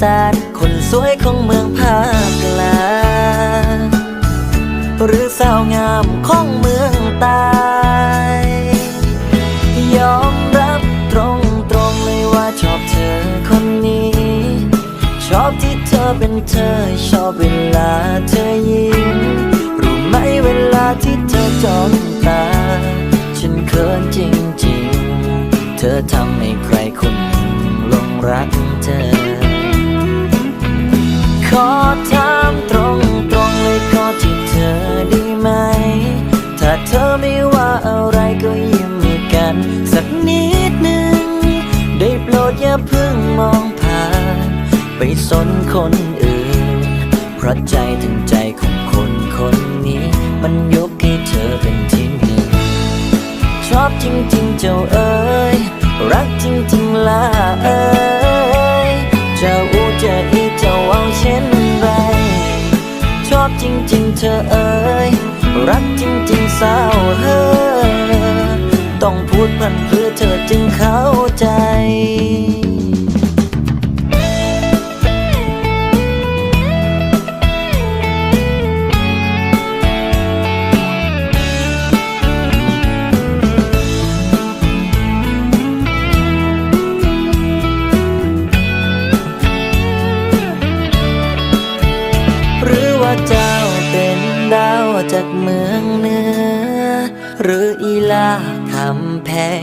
สาน คนสวยของเมืองภาคกลางหรือสาวงามของเมืองใต้ยอมรับตรงตรงๆเลยว่าชอบเธอคนนี้ ชอบที่เธอเป็นเธอ ชอบเวลาเธอยิ้มรู้ไหมเวลาที่เธอจ้องตา ฉันเขินจริงๆ เธอทำให้ใครคนหนึ่งหลงรัก ขอถามตรงตรงๆเลยขอที่เธอได้ไหม ถ้าเธอไม่ว่าอะไรก็ยิ้มให้กัน สักนิดหนึ่ง ได้โปรดอย่าเพิ่งมองผ่าน ไปสนคนอื่น เพราะใจถึงใจของคนคนนี้ มันยกให้เธอเป็นที่หนึ่ง ชอบจริงๆเจ้าเอ๋ยรักจริงๆล่ะเอ๋ย ริ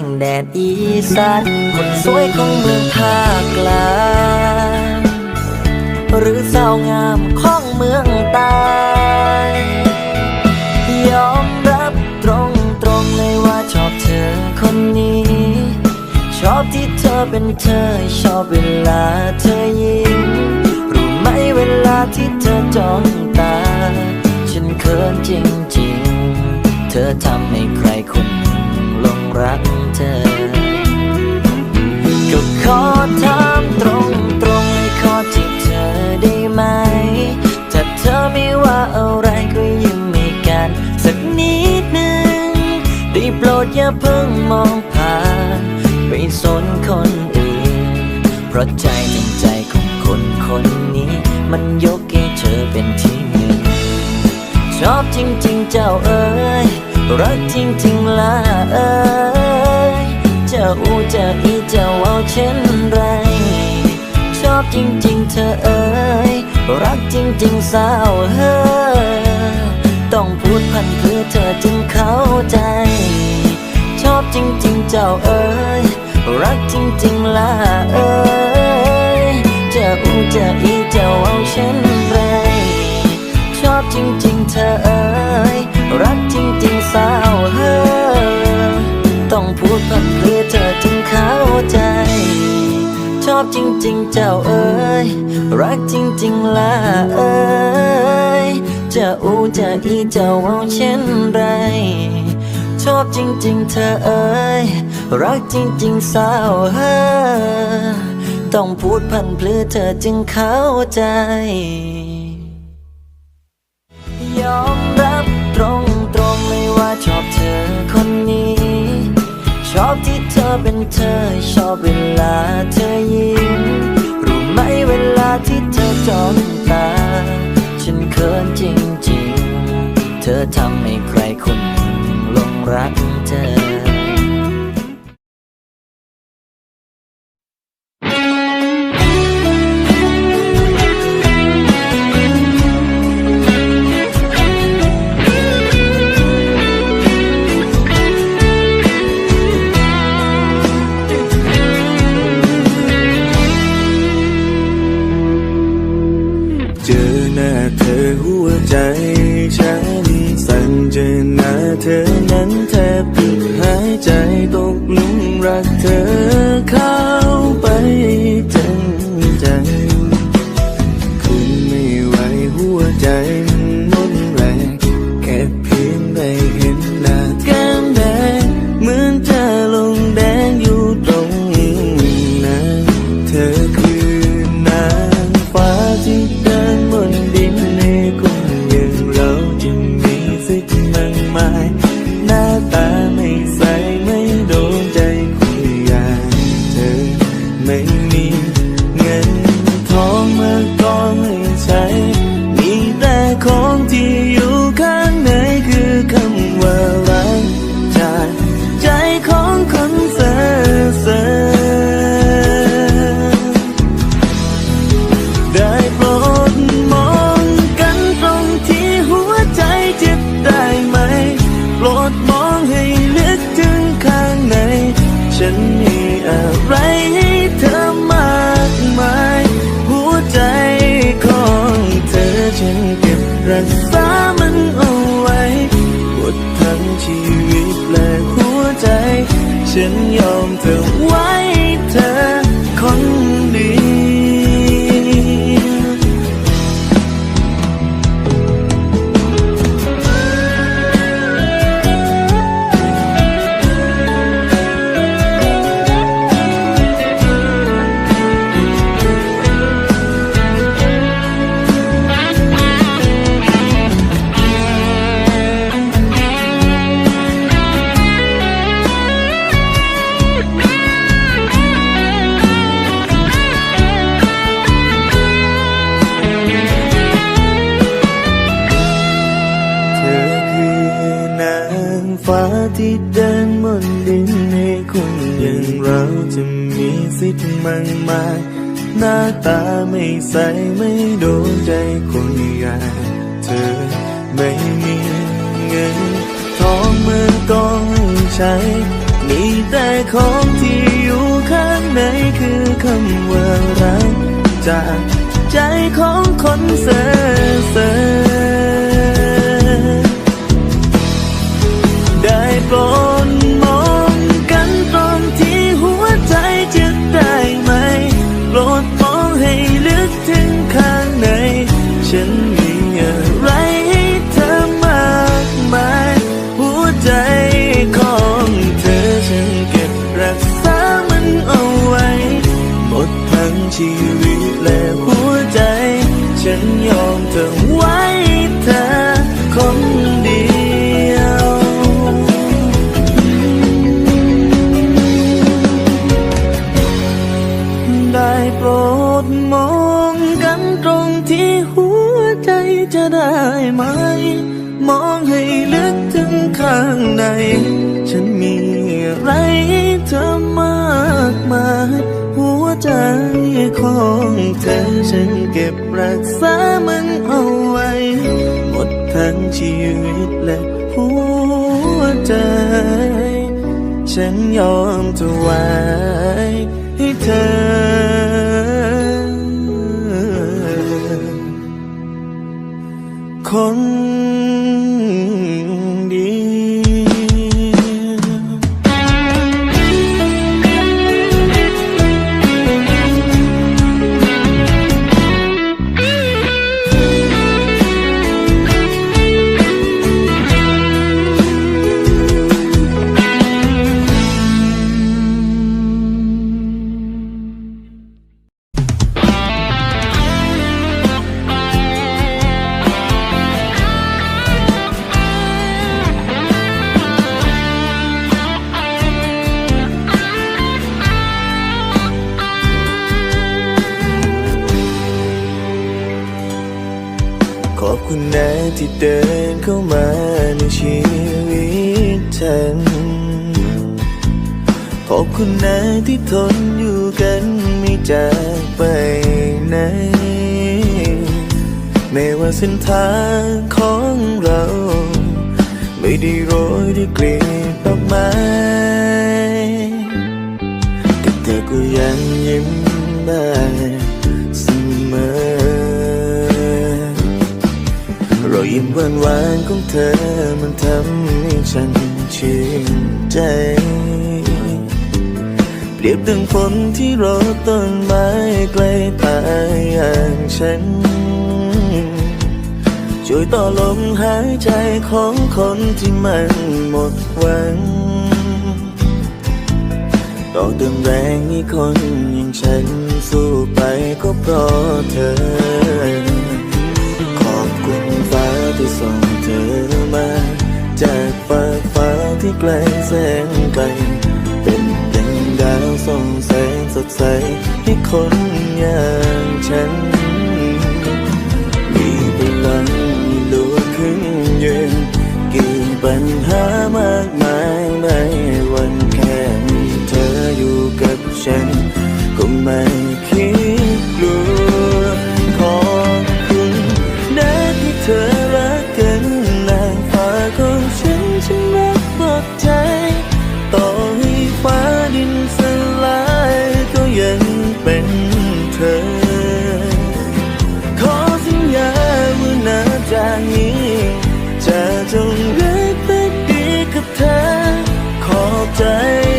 งแดดอีสานคนสวยของเมืองภาคกลางหรือสาวงามของเมืองใต้ยอมรับตรงตรงๆเลยว่าชอบเธอคนนี้ ชอบที่เธอเป็นเธอชอบเวลาเธอยิ้มรู้ไหมเวลาที่เธอจ้องตา ฉันเขินจริงๆ เธอทำให้ใครคนหนึ่งหลง รักเธอ ก็ขอถามตรงตรงๆเลยขอที่เธอได้ไหม ถ้าเธอไม่ว่าอะไรก็ยิ้มให้กัน สักนิดหนึ่งได้โปรดอย่าเพิ่งมองผ่าน ไปสนคนอื่น เพราะใจจริงใจของคนคนนี้ มันยกให้เธอเป็นที่หนึ่งชอบจริงๆเจ้าเอ๋ยรักจริงๆละเอ๋ย อู้จะอีเจ้าเอาเช่นไร ชอบจริงๆเธอเอ๋ยรักจริงๆสาวเฮ้อ จริง ๆ เจ้าเอ๋ยรักจริง ๆล่ะเอ๋ยจะอูจะอีเจ้าเอาเช่นไร ชอบจริง ๆ เธอเอ๋ยรักจริง ๆสาวเฮ้อต้องพูดพันเพื่อเธอจึงเข้าใจ ยอมรับตรงตรงๆเลยว่าชอบเธอคนนี้ อบที่เธอเป็นเธอ ชอบเวลาเธอยิ้ม รู้ไหมเวลาที่เธอจ้องตา ฉันเขินจริงๆ เธอทำให้ใครคนหนึ่งลงรักเธอ ฉันย มากมาย หน้าตาไม่ใสไม่โดนใจคนอย่างเธอไม่มีเงิน ทองเมืองก็ไม่ใช้ มีแต่ของที่อยู่ข้างในคือคำว่ารักจากใจของคนเซ่ ยอมเธอไว้เธอคนเดียว ได้โปรดมองกันตรงที่หัวใจจะได้ไหม มองให้ลึกถึงข้างใน ฉันมีอะไรเธอมากมาย หัวใจของเธอฉันเก็บ รักษามันเอาไว้ หมดทั้งชีวิตและหัวใจ ฉันยอมเธอไวให้เธอ คน จากไปไหน ไม่ว่าเส้นทางของเรา ไม่ได้โรยด้วยกลีบดอกไม้แต่เธอก็ยังยิ้มได้เสมอรอยยิ้มหวานๆของเธอมันทำให้ฉันชื่นใจ เรียบดังฝนที่รดต้นไม้ใกล้ตายอย่างฉัน ช่วยต่อลมหายใจของคนที่มันหมดหวัง ต่อเติมแรงให้คนอย่างฉันสู้ไปก็เพราะเธอ ขอบคุณฟ้าที่ส่งเธอมา จากฟ้าฟ้าที่ไกลแสนไกล ส่องแสงสดใสให้คนอย่างฉัน มีพลังลุกขึ้นเย็นกี่ปัญหามากมาย night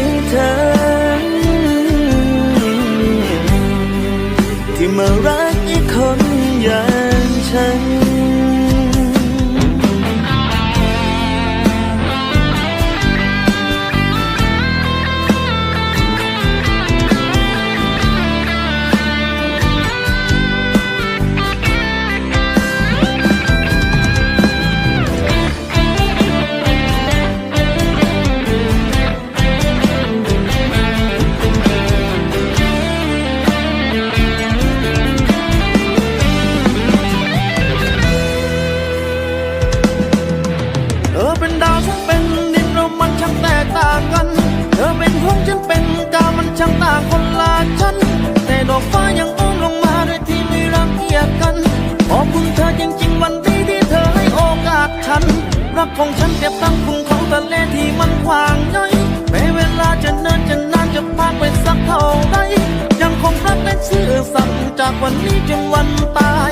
รักของฉันเก็บตั้งคุณของทะเลที่มันกว้างใหญ่แม้เวลาจะเนินจะนานจะผ่านไปสักเท่าไรยังคงรักและซื่อสัตย์จากวันนี้จนวันตาย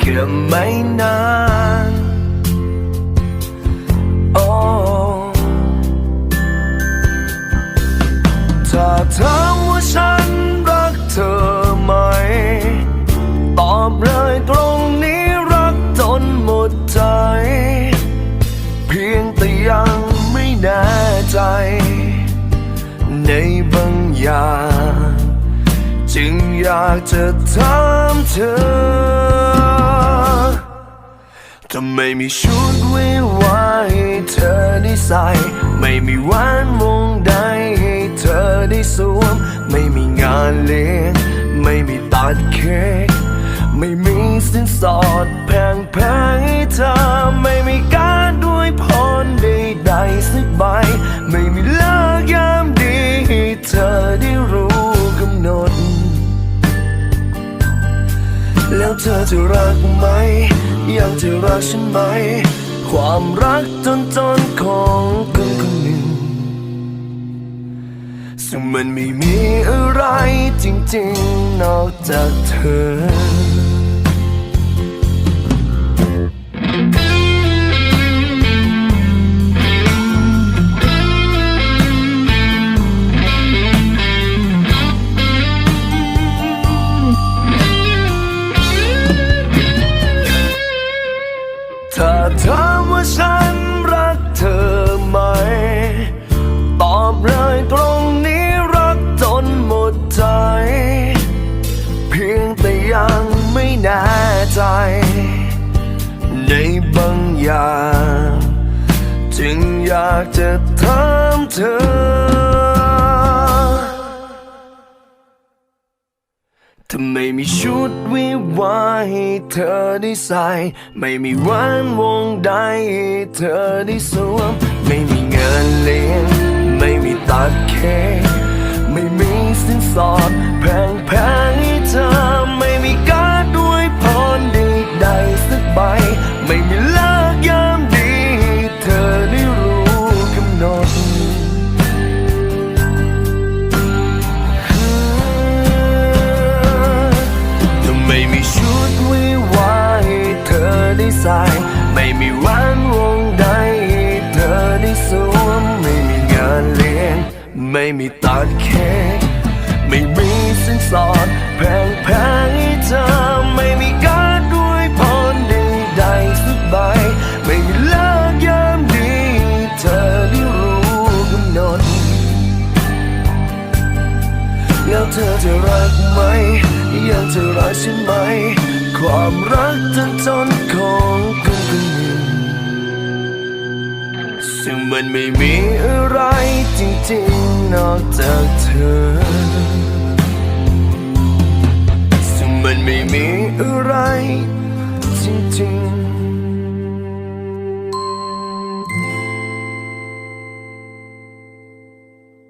แค่ไม่นานโอ้ถ้าถามว่าฉันรักเธอไหม ตอบเลยตรงนี้รักจนหมดใจ เพียงแต่ยังไม่แน่ใจ ในบางอย่างจึงอยากจะถามเธอ ทำไมมีชุดวิวาให้เธอได้ใส่ ไม่มีแหวนวงใดให้เธอได้สวม ไม่มีงานเลี้ยง ไม่มีตัดเค้ก ไม่มีสินสอดแพงแพงๆให้เธอ ไม่มีการด้วยพรใดๆสักใบ ไม่มีเลิกยามดีให้เธอได้รู้ แล้วเธอจะรักไหม ยังจะรักฉันไหม ความรักจนจนของคนคนหนึ่ง ซึ่งมันไม่มีอะไรจริงๆ นอกจากเธอ ยังไม่แน่ใจ ในบางอย่าง จึงอยากจะถามเธอ ทำไมมีชุดวิวาให้เธอได้ใส่ ไม่มีแหวันวงใดให้เธอได้สวม ไม่มีเงินเลี้ยง ไม่มีตัดเค้กไม่มีสินสอดแพงแพงให้เธอ การ์ดด้วยพรดีใดสักใบ ไม่มีเลิกยามดีเธอได้รู้กำหนดถ้าไม่มีชุดวิวายเธอได้ใส่ ไม่มีวันวงใดเธอได้สวมไม่มีงานเลี้ยง ไม่มีตัดเค้กไม่มีสินสอดแพง ยังจะรักฉันไหม ความรักจนจนของคนคนหนึ่งซึ่งมันไม่มีอะไรจริงๆนอกจากเธอ ซึ่งมันไม่มีอะไรจริงๆ